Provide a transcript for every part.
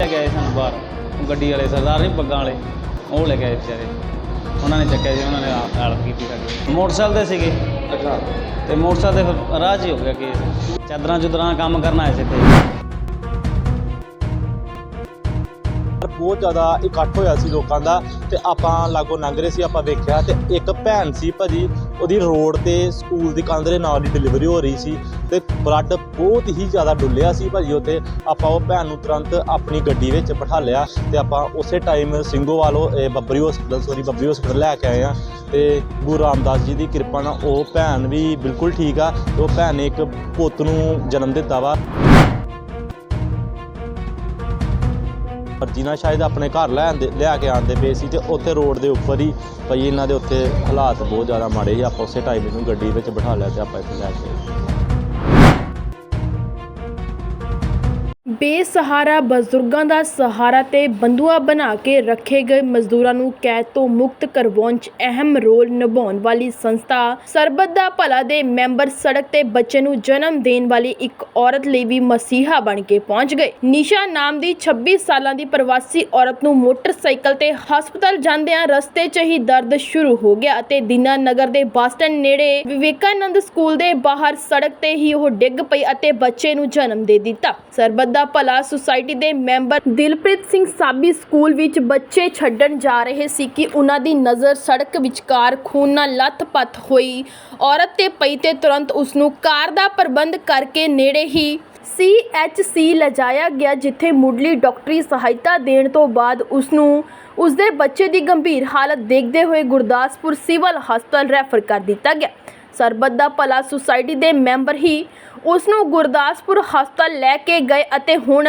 ਲੈ ਕੇ ਆਏ ਸਾਨੂੰ ਬਾਹਰ। ਉਹ ਗੱਡੀ ਵਾਲੇ ਸਰਦਾਰ ਨਹੀਂ ਪੱਗਾਂ ਵਾਲੇ। ਉਹ ਲੈ ਕੇ ਆਏ ਵਿਚਾਰੇ। ਉਹਨਾਂ ਨੇ ਚੱਕਿਆ ਜੀ ਉਹਨਾਂ ਨੇ ਹੈਲਪ ਕੀਤੀ ਸਾਡੀ ਮੋਟਰਸਾਈਕਲ ਤੇ ਸੀਗੇ। ਅੱਛਾ। ਤੇ ਮੋਟਰਸਾਈਕਲ ਤੇ ਫਿਰ ਰਾਹ 'ਚ ਹੀ ਹੋ ਗਿਆ ਕੇਸ। ਚਾਦਰਾਂ ਚੁਦਰਾਂ ਕੰਮ ਕਰਨ ਆਏ ਸੀ ਇੱਥੇ। ਬਹੁਤ ਜ਼ਿਆਦਾ ਇਕੱਠ ਹੋਇਆ ਸੀ ਲੋਕਾਂ ਦਾ ਤੇ ਆਪਾਂ ਲਾਗੋ ਲੰਘ ਰਹੇ ਸੀ, ਆਪਾਂ ਵੇਖਿਆ ਤੇ ਇੱਕ ਭੈਣ ਸੀ ਭਾਜੀ, ਉਹਦੀ ਰੋਡ ਤੇ ਸਕੂਲ ਦੀ ਕੰਧ ਦੇ ਨਾਲ ਹੀ ਡਿਲੀਵਰੀ ਹੋ ਰਹੀ ਸੀ ਤੇ ਬਲੱਡ ਬਹੁਤ ਹੀ ਜ਼ਿਆਦਾ ਡੁੱਲਿਆ ਸੀ ਭਾਜੀ ਉੱਥੇ। ਆਪਾਂ ਉਹ ਭੈਣ ਨੂੰ ਤੁਰੰਤ ਆਪਣੀ ਗੱਡੀ ਵਿੱਚ ਬਿਠਾ ਲਿਆ ਤੇ ਆਪਾਂ ਉਸੇ ਟਾਈਮ ਸਿੰਘੋਵਾਲੋ ਇਹ Babri hospital sorry Babri hospital ਲੈ ਕੇ ਆਏ ਆ ਤੇ ਗੁਰੂ ਰਾਮਦਾਸ ਜੀ ਦੀ ਕਿਰਪਾ ਨਾਲ ਉਹ ਭੈਣ ਵੀ ਬਿਲਕੁਲ ਠੀਕ ਆ ਤੇ ਉਹ ਭੈਣ ਨੇ ਇੱਕ ਪੁੱਤ ਨੂੰ ਜਨਮ ਦਿੱਤਾ ਵਾ। ਮਰਜ਼ੀ ਨਾਲ ਸ਼ਾਇਦ ਆਪਣੇ ਘਰ ਲੈ ਆਂਦੇ, ਲਿਆ ਕੇ ਆਂਦੇ ਪਏ ਸੀ ਤੇ ਉੱਥੇ ਰੋਡ ਦੇ ਉੱਪਰ ਹੀ ਪਈ ਇਹਨਾਂ ਦੇ ਉੱਥੇ ਹਾਲਾਤ ਬਹੁਤ ਜ਼ਿਆਦਾ ਮਾੜੇ ਸੀ। ਆਪਾਂ ਉਸੇ ਟਾਈਮ ਇਹਨੂੰ ਗੱਡੀ ਵਿੱਚ ਬਿਠਾ ਲਿਆ ਤੇ ਆਪਾਂ ਇੱਥੇ ਲੈ ਕੇ ਬੇਸਹਾਰਾ ਬਜ਼ੁਰਗਾਂ ਦਾ ਸਹਾਰਾ ਤੇ ਬੰਦੂਆ ਬਣਾ ਕੇ ਰੱਖੇ ਗਏ ਮਜ਼ਦੂਰਾਂ ਨੂੰ ਕੈਦ ਤੋਂ ਮੁਕਤ ਕਰਵਾਉਣ 'ਚ ਅਹਿਮ ਰੋਲ ਨਿਭਾਉਣ ਵਾਲੀ ਸੰਸਥਾ ਸਰਬੱਤ ਦਾ ਭਲਾ ਦੇ ਮੈਂਬਰ ਸੜਕ ਤੇ ਬੱਚੇ ਨੂੰ ਜਨਮ ਦੇਣ ਵਾਲੀ ਇੱਕ ਔਰਤ ਲਈ ਵੀ ਮਸੀਹਾ ਬਣ ਕੇ ਪਹੁੰਚ ਗਏ। ਨਿਸ਼ਾ ਨਾਮ ਦੀ 26 ਸਾਲਾਂ ਦੀ ਪ੍ਰਵਾਸੀ ਔਰਤ ਨੂੰ ਮੋਟਰਸਾਈਕਲ ਤੇ ਹਸਪਤਾਲ ਜਾਂਦਿਆਂ ਰਸਤੇ 'ਚ ਹੀ ਦਰਦ ਸ਼ੁਰੂ ਹੋ ਗਿਆ ਅਤੇ ਦੀਨਾ ਨਗਰ ਦੇ ਬੱਸ ਸਟੈਂਡ ਨੇੜੇ ਵਿਵੇਕਾਨੰਦ ਸਕੂਲ ਦੇ ਬਾਹਰ ਸੜਕ ਤੇ ਹੀ ਉਹ ਡਿੱਗ ਪਈ ਅਤੇ ਬੱਚੇ ਨੂੰ ਜਨਮ ਦੇ ਦਿੱਤਾ। ਸਰਬੱਤ ਦਾ ਭਲਾ ਸੁਸਾਇਟੀ ਦੇ ਮੈਂਬਰ ਦਿਲਪ੍ਰੀਤ ਸਿੰਘ ਸਾਬੀ ਸਕੂਲ ਵਿੱਚ ਬੱਚੇ ਛੱਡਣ ਜਾ ਰਹੇ ਸੀ ਕਿ ਉਹਨਾਂ ਦੀ ਨਜ਼ਰ ਸੜਕ ਵਿਚਕਾਰ ਖੂਨ ਨਾਲ ਲੱਥ-ਪੱਥ ਹੋਈ। ਔਰਤ ਤੇ ਪਈ ਤੇ ਤੁਰੰਤ ਉਸ ਨੂੰ ਕਾਰ ਦਾ ਪ੍ਰਬੰਧ ਕਰਕੇ ਨੇੜੇ ਹੀ ਸੀਐਚਸੀ ਲਿਜਾਇਆ ਗਿਆ, ਜਿੱਥੇ ਮੁੱਢਲੀ ਡਾਕਟਰੀ ਸਹਾਇਤਾ ਦੇਣ ਤੋਂ ਬਾਅਦ ਉਸ ਨੂੰ ਉਸ ਦੇ ਬੱਚੇ ਦੀ ਗੰਭੀਰ ਹਾਲਤ ਦੇਖਦੇ ਹੋਏ ਗੁਰਦਾਸਪੁਰ ਸਿਵਲ ਹਸਪਤਾਲ ਰੈਫਰ ਕਰ ਦਿੱਤਾ ਗਿਆ। ਸਰਬੱਤ ਦਾ ਭਲਾ ਸੁਸਾਇਟੀ ਦੇ ਮੈਂਬਰ ਹੀ ਉਸ ਨੂੰ ਗੁਰਦਾਸਪੁਰ ਹਸਪਤਾਲ ਲੈ ਕੇ ਗਏ ਅਤੇ ਹੁਣ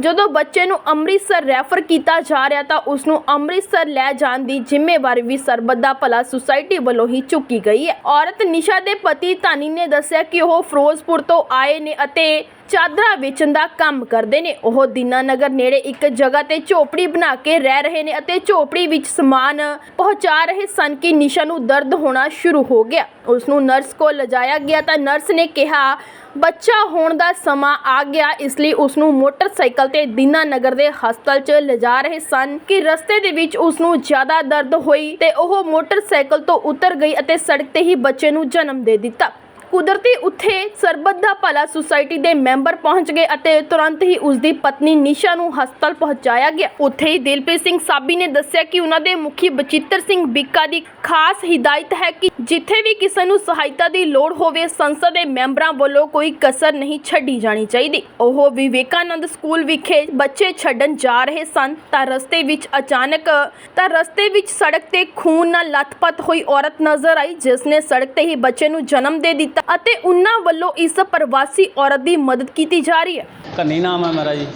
ਜਦੋਂ ਬੱਚੇ ਨੂੰ ਅੰਮ੍ਰਿਤਸਰ ਰੈਫਰ ਕੀਤਾ ਜਾ ਰਿਹਾ ਤਾਂ ਉਸ ਨੂੰ ਅੰਮ੍ਰਿਤਸਰ ਲੈ ਜਾਣ ਦੀ ਜ਼ਿੰਮੇਵਾਰੀ ਵੀ ਸਰਬੱਤ ਦਾ ਭਲਾ ਸੁਸਾਇਟੀ ਵੱਲੋਂ ਹੀ ਚੁੱਕੀ ਗਈ ਹੈ। ਔਰਤ ਨਿਸ਼ਾ ਦੇ ਪਤੀ ਧਾਨੀ ਨੇ ਦੱਸਿਆ ਕਿ ਉਹ ਫਿਰੋਜ਼ਪੁਰ ਤੋਂ ਆਏ ਨੇ ਅਤੇ ਚਾਦਰਾਂ ਵੇਚਣ ਦਾ ਕੰਮ ਕਰਦੇ ਨੇ। ਉਹ ਦੀਨਾਨਗਰ ਨੇੜੇ ਇੱਕ ਜਗ੍ਹਾ ਤੇ ਝੋਪੜੀ ਬਣਾ ਕੇ ਰਹਿ ਰਹੇ ਨੇ ਅਤੇ ਝੋਪੜੀ ਵਿੱਚ ਸਮਾਨ ਪਹੁੰਚਾ ਰਹੇ ਸਨ ਕਿ ਨਿਸ਼ਾ ਨੂੰ ਦਰਦ ਹੋਣਾ ਸ਼ੁਰੂ ਹੋ ਗਿਆ। ਉਸ ਨੂੰ ਨਰਸ ਕੋਲ ਲਿਜਾਇਆ ਗਿਆ ਤਾਂ ਨਰਸ ਨੇ ਕਿਹਾ, ਬੱਚਾ ਹੋਣ ਦਾ ਸਮਾਂ ਆ ਗਿਆ। ਇਸ ਲਈ ਉਸ ਨੂੰ ਮੋਟਰਸਾਈਕਲ ਤੇ ਦੀਨਾਨਗਰ ਦੇ ਹਸਪਤਾਲ 'ਚ ਲਿਜਾ ਰਹੇ ਸਨ ਕਿ ਰਸਤੇ ਦੇ ਵਿੱਚ ਉਸ ਨੂੰ ਜ਼ਿਆਦਾ ਦਰਦ ਹੋਈ ਤੇ ਉਹ ਮੋਟਰਸਾਈਕਲ ਤੋਂ ਉਤਰ ਗਈ ਅਤੇ ਸੜਕ ਤੇ ਹੀ ਬੱਚੇ ਨੂੰ ਜਨਮ ਦੇ ਦਿੱਤਾ। ਕੁਦਰਤੀ ਉੱਥੇ ਸਰਬੱਤ ਦਾ ਭਲਾ ਸੁਸਾਇਟੀ ਦੇ ਮੈਂਬਰ ਪਹੁੰਚ ਗਏ ਅਤੇ ਤੁਰੰਤ ਹੀ ਉਸ ਦੀ ਪਤਨੀ ਨਿਸ਼ਾ ਨੂੰ ਹਸਪਤਾਲ ਪਹੁੰਚਾਇਆ ਗਿਆ। ਉੱਥੇ ਹੀ ਦਿਲਪ੍ਰੀਤ ਸਿੰਘ ਸਾਬੀ ਨੇ ਦੱਸਿਆ ਕਿ ਉਹਨਾਂ ਦੇ ਮੁਖੀ ਬਚਿੱਤਰ ਸਿੰਘ ਬਿੱਕਾ ਦੀ ਖਾਸ ਹਿਦਾਇਤ ਹੈ ਕਿ ਜਿੱਥੇ ਵੀ ਕਿਸੇ ਨੂੰ ਸਹਾਇਤਾ ਦੀ ਲੋੜ ਹੋਵੇ, ਸੰਸਦ ਦੇ ਮੈਂਬਰਾਂ ਵੱਲੋਂ ਕੋਈ ਕਸਰ ਨਹੀਂ ਛੱਡੀ ਜਾਣੀ ਚਾਹੀਦੀ। ਉਹ ਵਿਵੇਕਾਨੰਦ ਸਕੂਲ ਵਿਖੇ ਬੱਚੇ ਛੱਡਣ ਜਾ ਰਹੇ ਸਨ। ਤਾਂ ਰਸਤੇ ਵਿੱਚ ਅਚਾਨਕ, ਤਾਂ ਰਸਤੇ ਵਿੱਚ ਸੜਕ ਤੇ ਖੂਨ ਨਾਲ ਲੱਥਪੱਥ ਹੋਈ ਔਰਤ ਨਜ਼ਰ ਆਈ ਜਿਸ ਨੇ ਸੜਕ ਤੇ ਹੀ ਬੱਚੇ ਨੂੰ ਜਨਮ ਦੇ ਦਿੱਤਾ। ਅਤੇ ਉਹਨਾਂ ਵੱਲੋਂ ਇਸ ਪ੍ਰਵਾਸੀ ਔਰਤ ਦੀ ਮਦਦ ਕੀਤੀ ਜਾ ਰਹੀ ਹੈ। ਕੰਨੀ ਨਾਮ ਹੈ ਮੇਰਾ ਜੀ।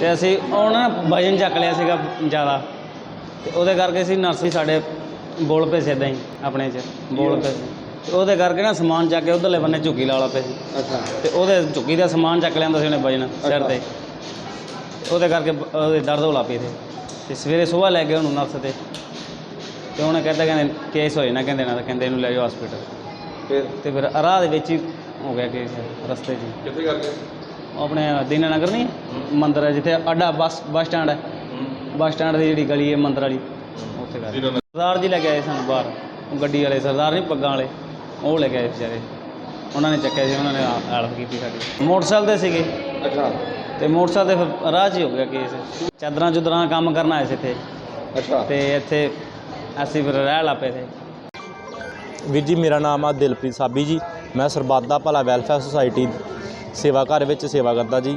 ਤੇ ਅਸੀਂ ਉਹਨਾਂ ਨੇ ਵਜਨ ਚੱਕ ਲਿਆ ਸੀਗਾ ਜ਼ਿਆਦਾ। ਤੇ ਉਹਦੇ ਕਰਕੇ ਅਸੀਂ ਨਰਸੀ ਸਾਡੇ ਬੋਲ ਪਏ ਸੀ ਏਦਾਂ ਹੀ ਆਪਣੇ 'ਚ ਬੋਲ ਪਏ ਤੇ ਉਹਦੇ ਕਰਕੇ ਨਾ ਸਮਾਨ ਚੱਕ ਕੇ ਉਧਰਲੇ ਬੰਨੇ ਝੁੱਗੀ ਲਾ ਲਾ ਪਏ ਸੀ ਅੱਛਾ। ਤੇ ਉਹਦੇ ਝੁੱਗੀ ਦਾ ਸਮਾਨ ਚੱਕ ਲਿਆਂਦਾ ਸੀ ਉਹਨੇ ਵਜਨ ਸਿਰ ਤੇ। ਉਹਦੇ ਕਰਕੇ ਬ- ਉਹਦੇ ਦਰਦ ਹੋਲਾ ਪਈ ਤੇ ਤੇ ਸਵੇਰੇ ਸਵੇਰ ਲੈ ਗਏ ਉਹਨੂੰ ਨਰਸ ਤੇ। ਤੇ ਉਹਨੇ ਕਹਿੰਦਾ ਕਹਿੰਦੇ ਕੇਸ ਹੋਏ ਨਾ ਕਹਿੰਦੇ ਨਾ ਤਾਂ ਕਹਿੰਦੇ ਇਹਨੂੰ ਲੈ ਜਾਓ ਹਸਪੀਟਲ ਫਿਰ ਤੇ ਫਿਰ ਰਾਹ ਦੇ ਵਿੱਚ ਹੀ ਹੋ ਗਿਆ ਕੇਸ ਰਸਤੇ 'ਚ ਹੀ। ਕਿੱਥੇ ਉਹ ਆਪਣੇ ਦੀਨਾਨਗਰ ਨਹੀਂ ਮੰਦਿਰ ਹੈ ਜਿੱਥੇ ਅੱਡਾ ਬੱਸ ਬੱਸ ਸਟੈਂਡ ਹੈ। ਬੱਸ ਸਟੈਂਡ ਦੀ ਜਿਹੜੀ ਗਲੀ ਹੈ ਮੰਦਿਰ ਵਾਲੀ ਉੱਥੇ ਕਰ ਸਰਦਾਰ ਜੀ ਲੈ ਕੇ ਆਏ ਸਾਨੂੰ ਬਾਹਰ ਉਹ ਗੱਡੀ ਵਾਲੇ ਸਰਦਾਰ ਨਹੀਂ ਪੱਗਾਂ ਵਾਲੇ ਉਹ ਲੈ ਕੇ ਆਏ ਵਿਚਾਰੇ। ਉਹਨਾਂ ਨੇ ਚੱਕਿਆ ਸੀ ਉਹਨਾਂ ਨੇ ਹੈਲਪ ਕੀਤੀ ਸਾਡੀ। ਮੋਟਰਸਾਈਕਲ ਤੇ ਸੀਗੇ। ਅੱਛਾ। ਤੇ ਮੋਟਰਸਾਈਕਲ ਤੇ ਫਿਰ ਰਾਹ 'ਚ ਹੀ ਹੋ ਗਿਆ ਕੇਸ। ਚਾਦਰਾਂ ਚੁਦਰਾਂ ਕੰਮ ਕਰਨ ਆਏ ਸੀ ਇੱਥੇ। ਅੱਛਾ। ਤੇ ਇੱਥੇ ਅਸੀਂ ਫਿਰ ਰਹਿ ਲਾ ਪਏ ਸੀ। ਵੀਰ ਜੀ, ਮੇਰਾ ਨਾਮ ਆ ਦਿਲਪ੍ਰੀਤ ਸਾਬੀ ਜੀ। ਮੈਂ ਸਰਬੱਤ ਦਾ ਭਲਾ ਵੈਲਫੇਅਰ ਸੁਸਾਇਟੀ ਸੇਵਾ ਘਰ ਵਿੱਚ ਸੇਵਾ ਕਰਦਾ ਜੀ।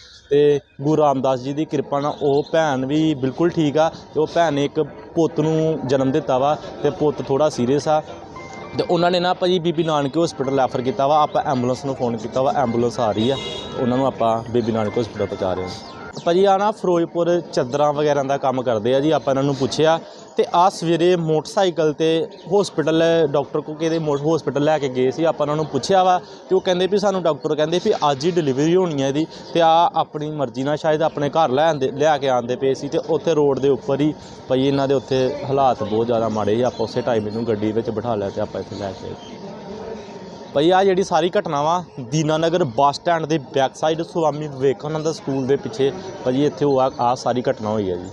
ਤੇ ਗੁਰੂ ਰਾਮਦਾਸ ਜੀ ਦੀ ਕਿਰਪਾ ਨਾਲ ਉਹ ਭੈਣ ਵੀ ਬਿਲਕੁਲ ਠੀਕ ਆ ਤੇ ਉਹ ਭੈਣ ਨੇ ਇੱਕ ਪੁੱਤ ਨੂੰ ਜਨਮ ਦਿੱਤਾ ਵਾ ਤੇ ਪੁੱਤ ਥੋੜਾ ਸੀਰੀਅਸ ਆ। ਤੇ ਉਹਨਾਂ ਨੇ ਨਾ ਭਾਜੀ ਬੀਬੀ ਨਾਨਕ ਹਸਪੀਟਲ ਰੈਫਰ ਕੀਤਾ ਵਾ, ਆਪਾਂ ਐਂਬੂਲੈਂਸ ਨੂੰ ਫੋਨ ਕੀਤਾ ਵਾ ਐਂਬੂਲੈਂਸ ਆ ਰਹੀ ਆ, ਉਹਨਾਂ ਨੂੰ ਆਪਾਂ ਬੀਬੀ ਨਾਨਕ ਹਸਪੀਟਲ ਪਹੁੰਚਾ ਰਹੇ ਹਾਂ। ਭਾਜੀ ਆ ਨਾ ਫਿਰੋਜ਼ਪੁਰ ਚੱਦਰਾਂ ਵਗੈਰਾ ਦਾ ਕੰਮ ਕਰਦੇ ਆ ਜੀ, ਆਪਾਂ ਇਹਨਾਂ ਨੂੰ ਪੁੱਛਿਆ ਤੇ ਆ ਸਵੇਰੇ ਮੋਟਰਸਾਈਕਲ ਤੇ ਹਸਪੀਟਲ ਡਾਕਟਰ ਕੋ ਕਿਹਦੇ ਹਸਪੀਟਲ ਲੈ ਕੇ ਗਏ ਸੀ, ਆਪਾਂ ਉਹਨਾਂ ਨੂੰ ਪੁੱਛਿਆ ਵਾ ਤੇ ਉਹ ਕਹਿੰਦੇ ਵੀ ਸਾਨੂੰ ਡਾਕਟਰ ਕਹਿੰਦੇ ਵੀ ਅੱਜ ਹੀ ਡਿਲੀਵਰੀ ਹੋਣੀ ਹੈ ਇਹਦੀ ਤੇ ਆ ਆਪਣੀ ਮਰਜ਼ੀ ਨਾਲ ਸ਼ਾਇਦ ਆਪਣੇ ਘਰ ਲੈ ਆਂਦੇ, ਲਿਆ ਕੇ ਆਂਦੇ ਪਏ ਸੀ ਤੇ ਉੱਥੇ ਰੋਡ ਦੇ ਉੱਪਰ ਹੀ ਭਾਈ ਇਹਨਾਂ ਦੇ ਉੱਥੇ ਹਾਲਾਤ ਬਹੁਤ ਜ਼ਿਆਦਾ ਮਾੜੇ ਸੀ, ਆਪਾਂ ਉਸੇ ਟਾਈਮ ਇਹਨੂੰ ਗੱਡੀ ਵਿੱਚ ਬਿਠਾ ਲਿਆ ਤੇ ਆਪਾਂ ਇੱਥੇ ਲੈ ਕੇ ਆਏ। ਭਾਈ ਆ ਜਿਹੜੀ ਸਾਰੀ ਘਟਨਾ ਵਾ, ਦੀਨਾਨਗਰ ਬੱਸ ਸਟੈਂਡ ਦੇ back side Swami Vivekananda school ਦੇ ਪਿੱਛੇ ਭਾਜੀ ਇੱਥੇ ਉਹ ਆ, ਆਹ ਸਾਰੀ ਘਟਨਾ ਹੋਈ ਹੈ ਜੀ।